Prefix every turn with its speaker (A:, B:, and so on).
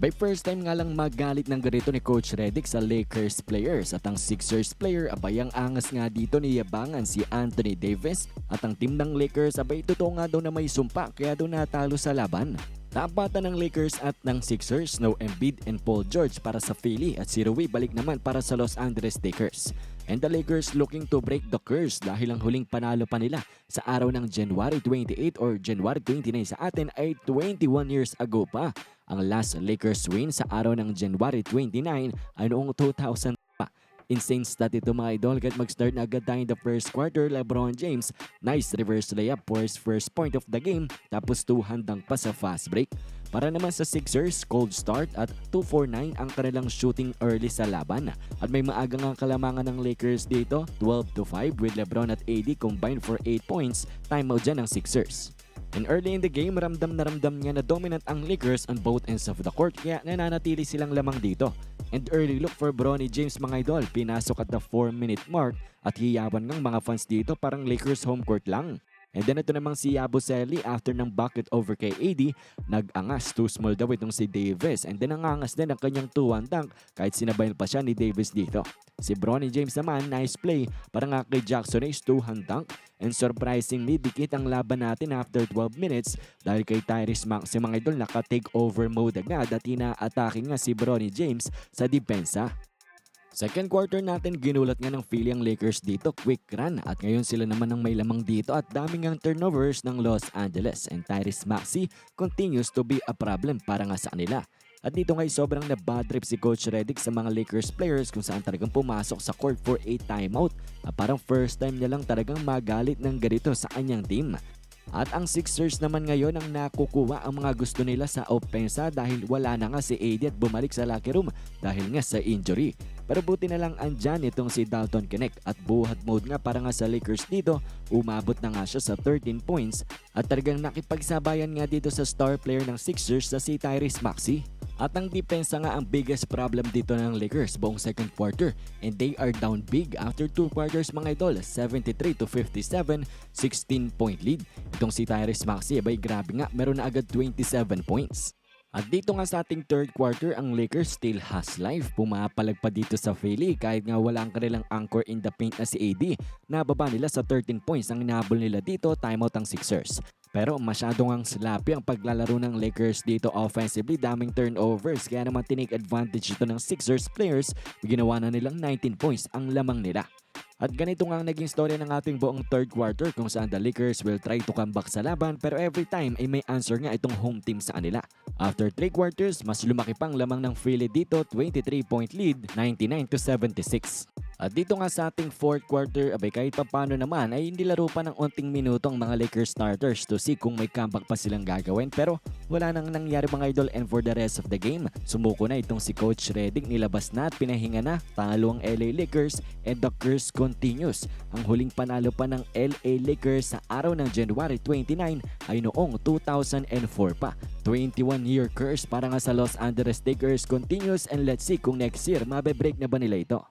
A: Abay first time nga lang magalit ng ganito ni Coach Redick sa Lakers players at ang Sixers player abay ang angas nga dito ni Yabangan si Anthony Davis at ang team ng Lakers abay totoo nga daw na may sumpa kaya daw natalo sa laban. Tapatan ng Lakers at ng Sixers, no Embiid and Paul George para sa Philly at si Rui balik naman para sa Los Angeles Lakers. And the Lakers looking to break the curse dahil ang huling panalo pa nila sa araw ng January 28 or January 29 sa atin ay 21 years ago pa. Ang last Lakers win sa araw ng January 29 ay noong 2000 pa. Insane stat ito mga idol kahit mag-start na agad tayo in the first quarter Lebron James nice reverse layup for his first point of the game tapos 2 handang pa sa fast break. Para naman sa Sixers, cold start at 2-4-9 ang kanilang shooting early sa laban. At may maagang ang kalamangan ng Lakers dito, 12-5 with Lebron at AD combined for 8 points, timeout dyan ng Sixers. And early in the game, ramdam na ramdam niya na dominant ang Lakers on both ends of the court kaya nananatili silang lamang dito. And early look for Bronny James mga idol, pinasok at the 4 minute mark at hiyawan ng mga fans dito parang Lakers home court lang. And then ito namang si Yabusele after ng bucket over kay AD, nag-angas too small daw itong si Davis. And then nangangas din ang kanyang 2-1 dunk kahit sinabayan pa siya ni Davis dito. Si Bronny James naman, nice play para nga kay Jackson Hayes 2-hand dunk. And surprisingly, dikit ang laban natin after 12 minutes dahil kay Tyrese Maxey mga idol naka-take over mode agad at ina-atake nga si Bronny James sa depensa. Second quarter natin ginulat nga ng Philly ang Lakers dito, quick run at ngayon sila naman ang may lamang dito at daming ang turnovers ng Los Angeles and Tyrese Maxey continues to be a problem para nga sa kanila. At dito ngay sobrang na bad trip si Coach Redick sa mga Lakers players kung saan talagang pumasok sa court for a timeout. At parang first time niya lang talagang magalit ng ganito sa kanyang team. At ang Sixers naman ngayon ang nakukuha ang mga gusto nila sa opensa dahil wala na nga si AD at bumalik sa locker room dahil nga sa injury. Pero buti na lang andyan itong si Dalton Connect at buhat mode nga para nga sa Lakers dito, umabot na nga siya sa 13 points at talagang nakipagsabayan nga dito sa star player ng Sixers na si Tyrese Maxey. At ang depensa nga ang biggest problem dito ng Lakers buong second quarter and they are down big after 2 quarters mga idol 73 to 57 16 point lead. Itong si Tyrese Maxey abay grabe nga meron na agad 27 points. At dito nga sa ating third quarter, ang Lakers still has life. Pumapalag pa dito sa Philly kahit nga wala ang kanilang anchor in the paint na si AD. Nababa nila sa 13 points ang inabol nila dito, timeout ang Sixers. Pero masyado ngang sloppy ang paglalaro ng Lakers dito offensively, daming turnovers. Kaya naman tinake advantage ito ng Sixers players. Ginawa na nilang 19 points ang lamang nila. At ganito nga ang naging story ng ating buong third quarter kung saan the Lakers will try to come back sa laban pero every time ay may answer nga itong home team sa kanila. After 3 quarters, mas lumaki pang lamang ng Philly dito, 23 point lead, 99 to 76. At dito nga sa ating fourth quarter, abay kahit pa paano naman ay hindi laro pa ng onting minuto ang mga Lakers starters to see kung may comeback pa silang gagawin. Pero wala nang nangyari mga idol and for the rest of the game, sumuko na itong si Coach Redick nilabas na at pinahinga na. Talo ang LA Lakers and the curse continues. Ang huling panalo pa ng LA Lakers sa araw ng January 29 ay noong 2004 pa. 21 year curse para nga sa Los Angeles Lakers continues and let's see kung next year mabe-break na ba nila ito.